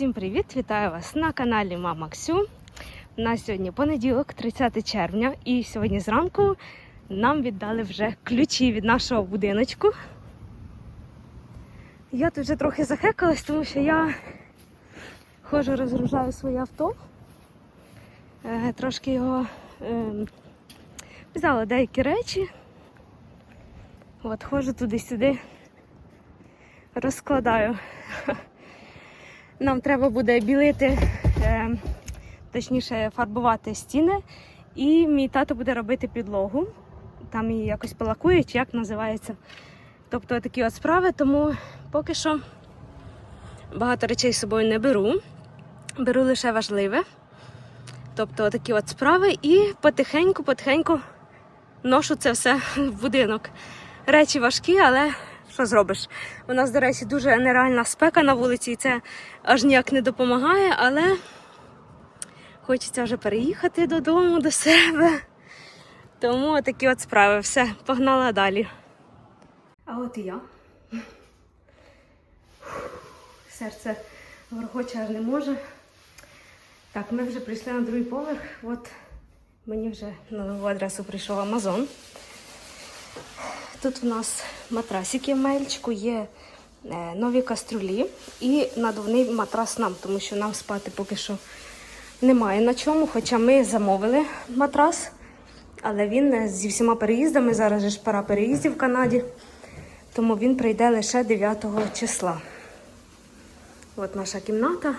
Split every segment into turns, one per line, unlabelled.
Всім привіт! Вітаю вас на каналі Мама Ксю. Нас сьогодні понеділок, 30 червня, і сьогодні зранку нам віддали вже ключі від нашого будиночку. Я тут вже трохи захекалась, тому що я ходжу, розгружаю своє авто. Е, Трошки його е, взяла деякі речі. От ходжу туди-сюди, розкладаю. Нам треба буде білити, е, точніше фарбувати стіни, і мій тато буде робити підлогу. Там її якось полакують, як називається. Тобто такі от справи, тому поки що багато речей з собою не беру. Беру лише важливе. Тобто такі от справи, і потихеньку-потихеньку ношу це все в будинок. Речі важкі, але що зробиш? У нас, до речі, дуже нереальна спека на вулиці, і це аж ніяк не допомагає, але хочеться вже переїхати додому до себе. Тому такі от справи. Все, погнала далі. А от і я. Серце ворохоче аж не може. Так, ми вже прийшли на другий поверх. От мені вже на нову адресу прийшов Амазон. Тут у нас матрасики в мельчику, є е, нові каструлі і надувний матрас нам, тому що нам спати поки що немає на чому. Хоча ми замовили матрас, але він е, зі всіма переїздами, зараз же ж пора переїздів в Канаді, тому він прийде лише 9 числа. От наша кімната.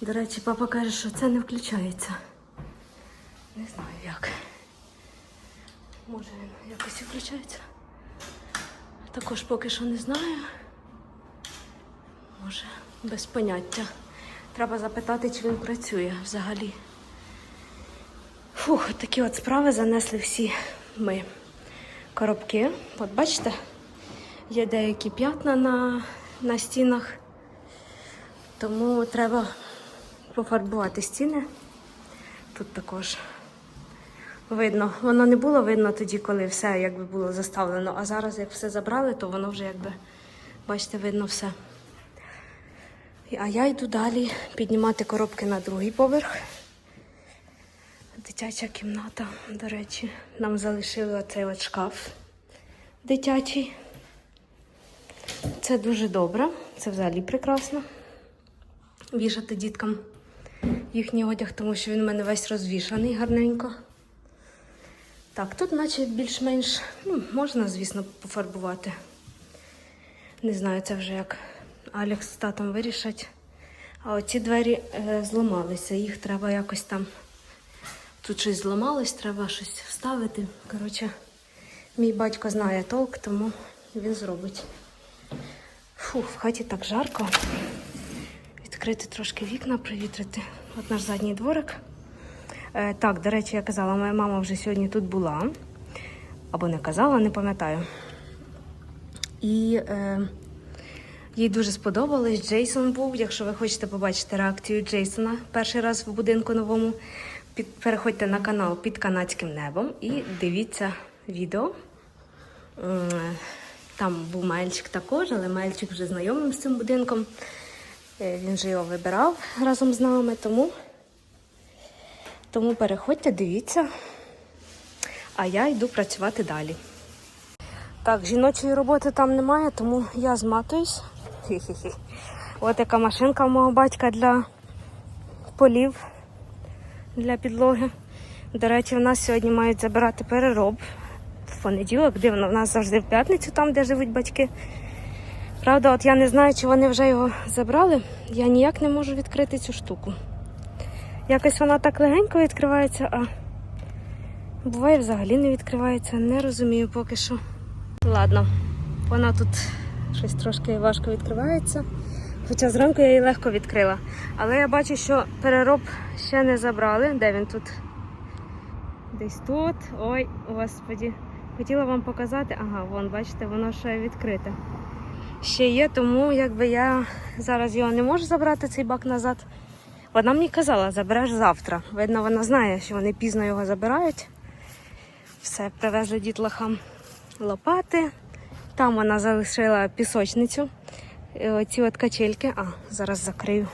До речі, папа каже, що це не включається. Не знаю як. Може він якось включається. Також поки що не знаю. Може, без поняття. Треба запитати, чи він працює взагалі. Фух, такі от справи занесли всі ми коробки. От бачите, є деякі п'ятна на, на стінах, тому треба пофарбувати стіни. Тут також видно. Воно не було видно тоді, коли все якби було заставлено. А зараз, як все забрали, то воно вже якби, бачите, видно все. А я йду далі піднімати коробки на другий поверх. Дитяча кімната, до речі, нам залишили оцей от шкаф дитячий. Це дуже добре, це взагалі прекрасно. Вішати діткам їхній одяг, тому що він в мене весь розвішаний гарненько. Так, тут наче більш-менш, ну, можна, звісно, пофарбувати. Не знаю, це вже як Алекс з татом вирішать. А оці двері е, зламалися, їх треба якось там. Тут щось зламалось, треба щось вставити. Коротше, мій батько знає толк, тому він зробить. Фух, в хаті так жарко. Відкрити трошки вікна, привітрити. От наш задній дворик. Е, так, до речі, я казала, моя мама вже сьогодні тут була. Або не казала, не пам'ятаю. І е, їй дуже сподобалось. Джейсон був. Якщо ви хочете побачити реакцію Джейсона перший раз в будинку новому, під, переходьте на канал під канадським небом і дивіться відео. Там був Мельчик також, але Мельчик вже знайомим з цим будинком. Е, Він же його вибирав разом з нами, тому. Тому переходьте, дивіться. А я йду працювати далі. Так, жіночої роботи там немає, тому я зматуюсь. Хі-хі-хі. От яка машинка в мого батька для полів, для підлоги. До речі, в нас сьогодні мають забирати перероб в понеділок, дивно, в нас завжди в п'ятницю, там, де живуть батьки. Правда, от я не знаю, чи вони вже його забрали. Я ніяк не можу відкрити цю штуку. Якось вона так легенько відкривається, а буває взагалі не відкривається. Не розумію поки що. Ладно, вона тут щось трошки важко відкривається. Хоча зранку я її легко відкрила. Але я бачу, що перероб ще не забрали. Де він тут? Десь тут. Ой, господі. Хотіла вам показати. Ага, вон, бачите, воно ще відкрите. Ще є, тому якби я зараз його не можу забрати, цей бак назад. Вона мені казала, забереш завтра. Видно, вона знає, що вони пізно його забирають. Все, привезли дітлахам лопати. Там вона залишила пісочницю. е, оці от качельки. А, зараз закрию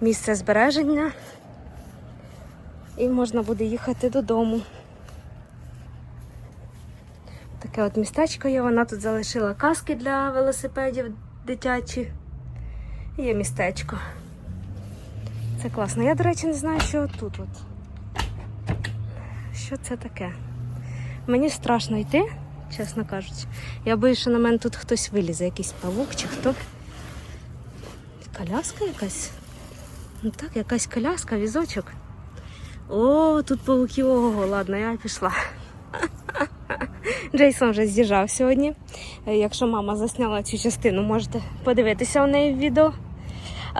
місце збереження. І можна буде їхати додому. Таке от містечко є. Вона тут залишила каски для велосипедів дитячі. Є містечко. Це класно. Я, до речі, не знаю, що тут. От. Що це таке? Мені страшно йти, чесно кажучи. Я боюсь, що на мене тут хтось вилізе, якийсь павук чи хто. Коляска якась? Ну так, якась коляска, візочок. О, тут павуки, ого, ладно, я пішла. Джейсон вже з'їжджав сьогодні. Е, Якщо мама засняла цю частину, можете подивитися у неї в відео.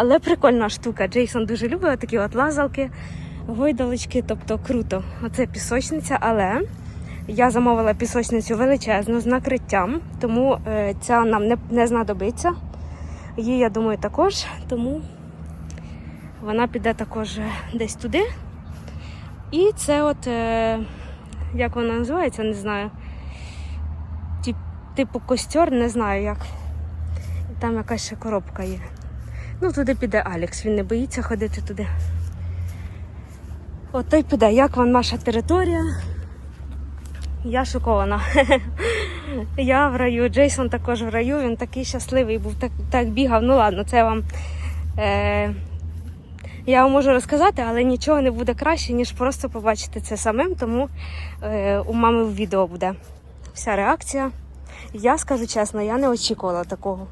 Але прикольна штука. Джейсон дуже любить такі от лазалки, гойдалочки, тобто круто. Оце пісочниця, але я замовила пісочницю величезну з накриттям, тому е, ця нам не, не знадобиться. Її, я думаю, також, тому вона піде також десь туди. І це от, е, як вона називається, не знаю. Тип, типу костер, не знаю як. Там якась ще коробка є. Ну, туди піде Алекс, він не боїться ходити туди. От той піде, як вам наша територія? Я шокована. Я в раю, Джейсон також в раю, він такий щасливий був, так, так бігав. Ну ладно, це вам. Е, я вам можу розказати, але нічого не буде краще, ніж просто побачити це самим, тому е, у мами в відео буде вся реакція. Я скажу чесно, я не очікувала такого.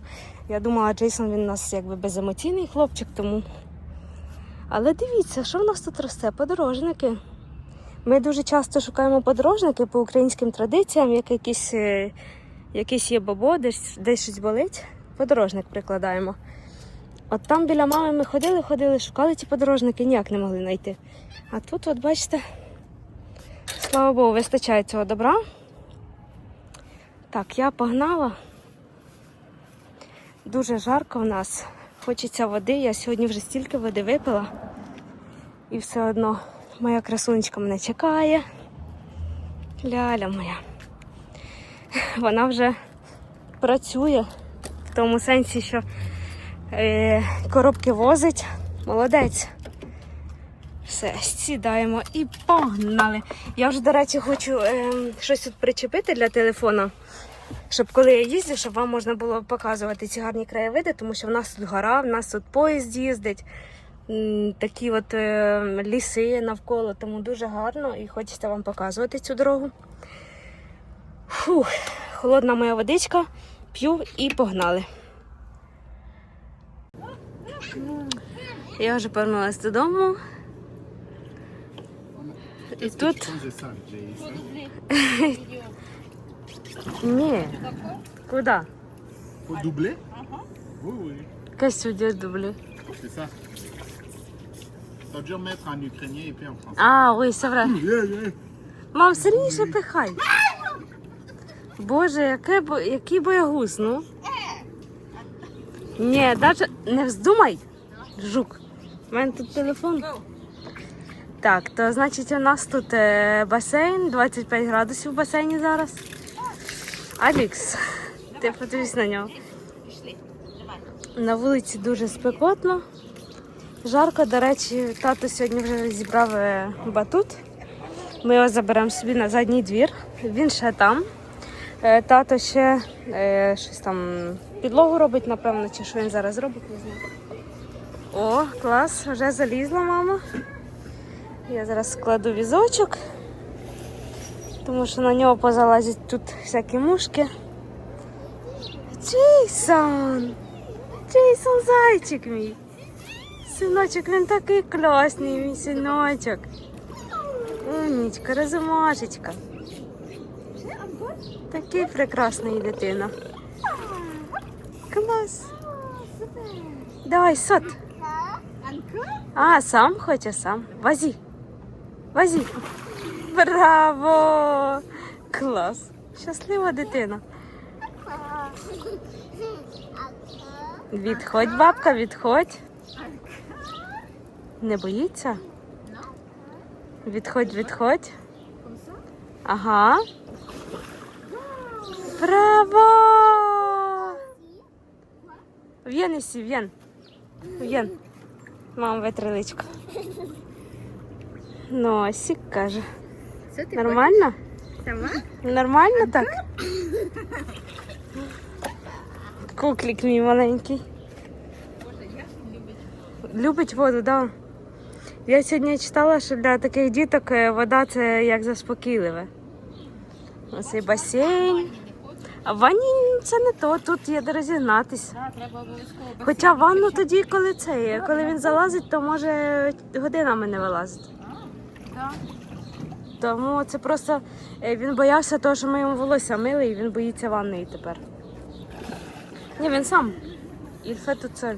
Я думала, Джейсон він у нас якби беземоційний хлопчик, тому. Але дивіться, що в нас тут росте? Подорожники. Ми дуже часто шукаємо подорожники по українським традиціям, як якісь, е, якісь є бабо, десь, десь щось болить. Подорожник прикладаємо. От там біля мами ми ходили, ходили, шукали ті подорожники, ніяк не могли знайти. А тут, от бачите, слава Богу, вистачає цього добра. Так, я погнала. Дуже жарко в нас. Хочеться води. Я сьогодні вже стільки води випила. І все одно моя красунечка мене чекає. Ляля моя. Вона вже працює в тому сенсі, що е, коробки возить. Молодець. Все, сідаємо і погнали. Я вже, до речі, хочу е, щось тут причепити для телефона, щоб коли я їздю, щоб вам можна було показувати ці гарні краєвиди, тому що в нас тут гора, в нас тут поїзд їздить, такі от е, ліси навколо, тому дуже гарно і хочеться вам показувати цю дорогу. Фух, холодна моя водичка, п'ю і погнали. Я вже повернулася додому. І тут ні. Куди?
Faut doubler Oui, oui,
Qu'est-ce que tu veux doubler
c'est ça. Ça veut dire mettre en ukrainien et puis en français.
А, ой, все vrai.
Yeah, yeah.
Мам, сильніше пихай. Боже, яке, бо- який боягуз, ну. Ні, навіть не вздумай, жук. У мене тут телефон. Так, то значить у нас тут е, басейн, 25 градусів в басейні зараз. Алікс, ти подивись на нього. На вулиці дуже спекотно. Жарко, до речі, тато сьогодні вже зібрав е, батут. Ми його заберемо собі на задній двір. Він ще там. Е, Тато ще е, щось там підлогу робить, напевно, чи що він зараз робить, не знаю. О, клас, вже залізла мама. Я зараз складу візочок, тому що на нього позалазять тут всякі мушки. Джейсон! Джейсон зайчик мій. Синочок, він такий класний, мій синочок. Умнічка, розумашечка. Такий прекрасний дитина. Клас. Давай, сот. А, сам хоче сам. Возі. Возі. Браво! Клас. Щаслива дитина. Відходь, бабка, відходь. Не боїться? Відходь, відходь. Ага. Браво! В Єнесі, в Єн. В Єн. Мам, витри личко. Носик каже.
Це ти
Нормально?
сама?
Нормально так? Куклік мій маленький. Любить воду, так. Да. Я сьогодні читала, що для таких діток е, вода це як заспокійливе. Оцей басейн. А в ванні це не то, тут є де розігнатись.
Да, треба обов'язково.
Хоча ванну тоді, коли це є, коли він залазить, то може годинами не вилазить. Тому це просто е, він боявся того, що ми йому волосся мили, і він боїться ванної тепер. Ні, він сам. Ільфе тут цель.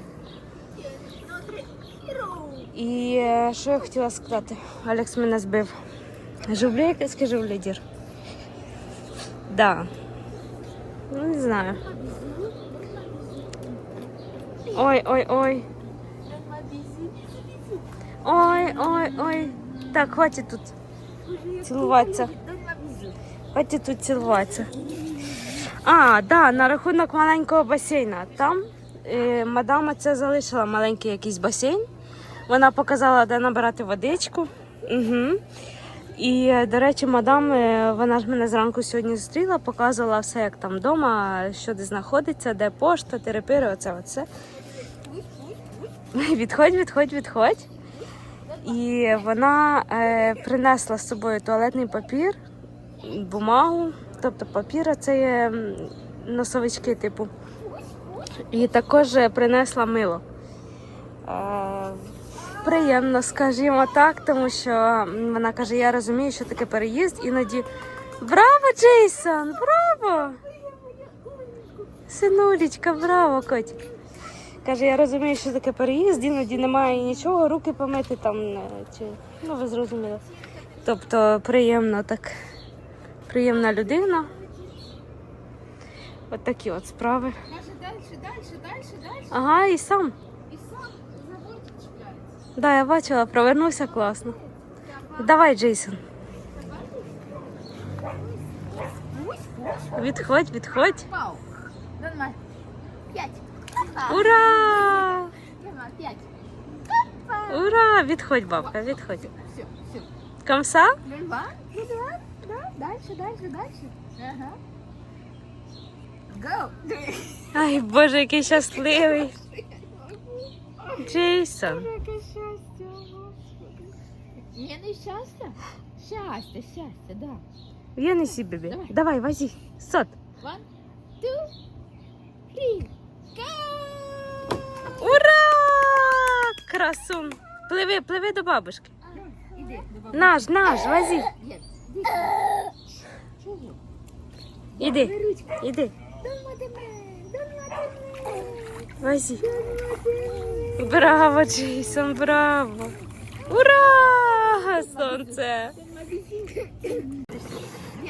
І е, що я хотіла сказати? Алекс мене збив. Жовлі якесь жовлі дір. Да. Ну, не знаю. Ой, ой, ой. Ой, ой, ой. Так, хватит тут цілуватися. Хватит тут цілуватися. А, да, на рахунок маленького басейна. Там е, мадама це залишила маленький якийсь басейн. Вона показала, де набирати водичку. Угу. І, до речі, мадам, е, вона ж мене зранку сьогодні зустріла, показувала все, як там вдома, що де знаходиться, де пошта, терепири, оце оце. Відходь, відходь, відходь. І вона е, принесла з собою туалетний папір, бумагу, тобто папір це є носовички, типу. І також принесла мило. Е, приємно, скажімо так, тому що вона каже: я розумію, що таке переїзд. Іноді браво, Джейсон! Браво! Синулечка, браво, котик. Каже, я розумію, що таке переїзд, іноді немає нічого, руки помити там чи ну ви зрозуміли. Тобто приємно так, приємна людина. От такі от справи.
Каже, далі, далі, далі, далі.
Ага, і сам.
І сам заборчик чіпляється.
Да, я бачила, провернувся класно. Давай, Джейсон. Відходь, відходь.
Пау. П'ять.
Ура!
Нема, п'ять.
Ура! Відходь, бабка, відходь.
Все, все.
Комса?
Два, два, да. Дальше, дальше, дальше. Ага. Go.
Ай, Боже, який щасливий. Джейсон.
Яке щастя, господи. Ні, не щастя. Щастя, щастя, да.
Я не сі бебі.
Давай.
Давай, возі. Сот.
One, two, three.
Красун. Пливи, пливи до бабушки.
Бабусі.
Наш, наш, возі.
Іди.
Іди, іди. Возі. Браво, Джейсон, браво. Ура! Сонце.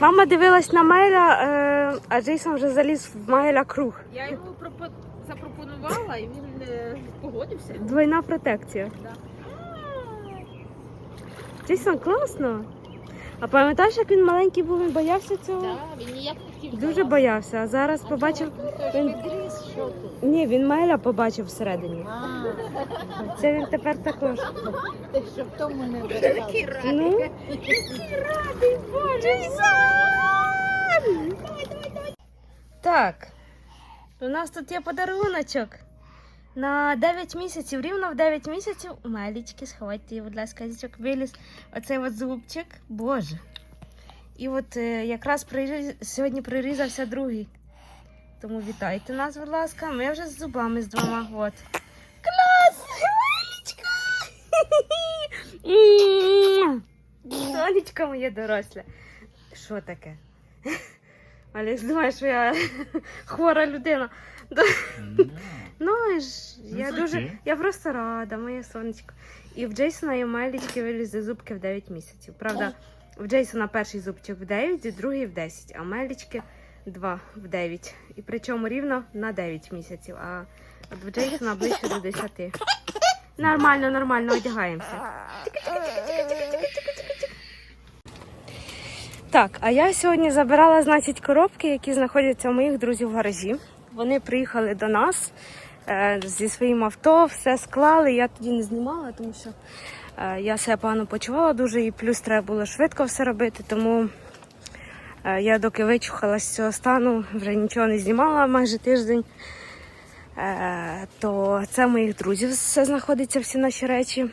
Мама дивилась на Майля, е, а Джейсон вже заліз в Майля круг.
Я йому пропо- запропонувала, і він е, погодився.
Двойна протекція.
Да.
Класно. А пам'ятаєш, як він маленький був, він боявся цього?
Да, він ніяк не хотів.
Дуже боявся, а зараз побачив.
Він...
Він...
що тут?
Ні, він Майля побачив всередині.
А,
Це він тепер також.
ти що в тому не Такий
Ну, Так, у нас тут є подаруночок. На 9 місяців, рівно в 9 місяців Малічки, сховайте будь ласка, зічок, виліз оцей от зубчик. Боже. І от е, якраз приріз... сьогодні прирізався другий. Тому вітайте нас, будь ласка. Ми вже з зубами з двома. От. Клас! Малічка! Сонечко моє доросле. Що таке? Алекс думає, що я хвора людина. Ну, ж,
Ну,
я дуже. Я просто рада, моє сонечко. І в Джейсона і у Майлічки вилізли зубки в 9 місяців. Правда, в Джейсона перший зубчик в 9, і другий в 10, а у Майлічки 2 в 9. І причому рівно на 9 місяців. А в Джейсона ближче до 10. Нормально, нормально одягаємося. Так, а я сьогодні забирала, значить, коробки, які знаходяться у моїх друзів в гаражі. Вони приїхали до нас е, зі своїм авто, все склали. Я тоді не знімала, тому що е, я себе погано почувала дуже, і плюс треба було швидко все робити. Тому е, я доки вичухалась з цього стану, вже нічого не знімала майже тиждень. То це моїх друзів все знаходиться, всі наші речі.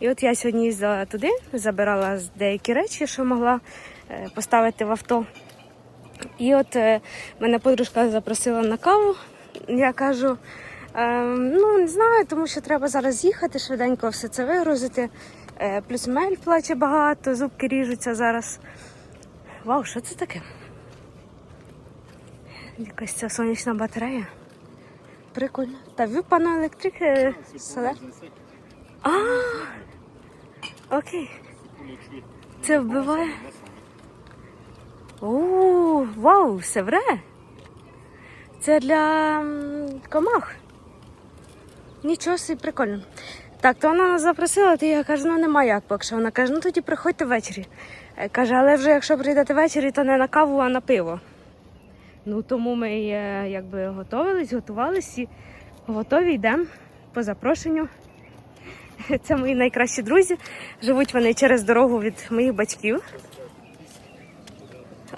І от я сьогодні їздила туди, забирала деякі речі, що могла поставити в авто. І от е, мене подружка запросила на каву. Я кажу, е, ну не знаю, тому що треба зараз їхати, швиденько все це вигрузити. Е, плюс мель плаче багато, зубки ріжуться зараз. Вау, що це таке? Якась ця сонячна батарея. Прикольно. Та ви пана електрик е. А, окей. Це вбиває. О, вау, все вре. Це для комах. Нічого собі прикольно. Так, то вона нас запросила, то я кажу, ну нема як поки що. Вона каже, ну тоді приходьте ввечері. Е, Каже, але вже якщо прийдете ввечері, то не на каву, а на пиво. Ну тому ми е, якби готувались, готувались і готові йдемо по запрошенню. Це мої найкращі друзі. Живуть вони через дорогу від моїх батьків.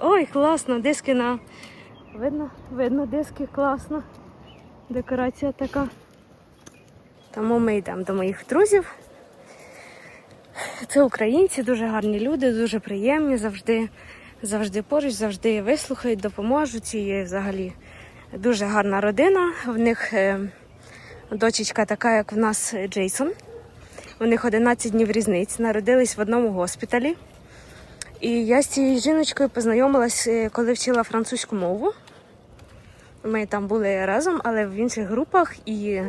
Ой, класно, диски на. Видно, видно, диски класно. Декорація така. Тому ми йдемо до моїх друзів. Це українці, дуже гарні люди, дуже приємні, завжди, завжди поруч, завжди вислухають, допоможуть. І взагалі дуже гарна родина. В них е, дочечка така, як в нас Джейсон. У них 11 днів різниць, народились в одному госпіталі. І я з цією жіночкою познайомилась, е, коли вчила французьку мову. Ми там були разом, але в інших групах. І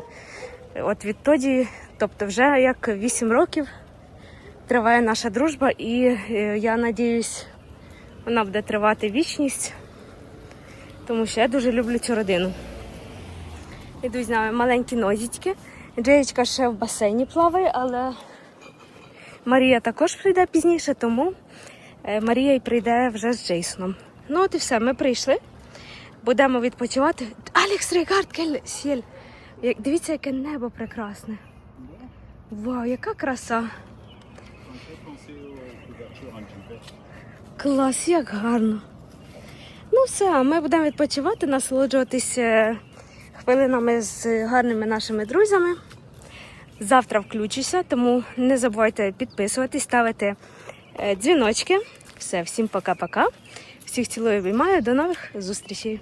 от відтоді, тобто вже як 8 років триває наша дружба, і е, я надіюсь, вона буде тривати вічність, тому що я дуже люблю цю родину. Йдуть з нами маленькі нозічки. Джеєчка ще в басейні плаває, але Марія також прийде пізніше, тому е, Марія й прийде вже з Джейсоном. Ну от і все, ми прийшли. Будемо відпочивати. Алекс Регард Кель Сєль. Дивіться, яке небо прекрасне. Вау, яка краса! Клас, як гарно. Ну все, ми будемо відпочивати, насолоджуватися хвилинами з гарними нашими друзями. Завтра включуся, тому не забувайте підписуватись, ставити е, дзвіночки. Все, всім пока-пока. Всіх цілую, обіймаю. До нових зустрічей.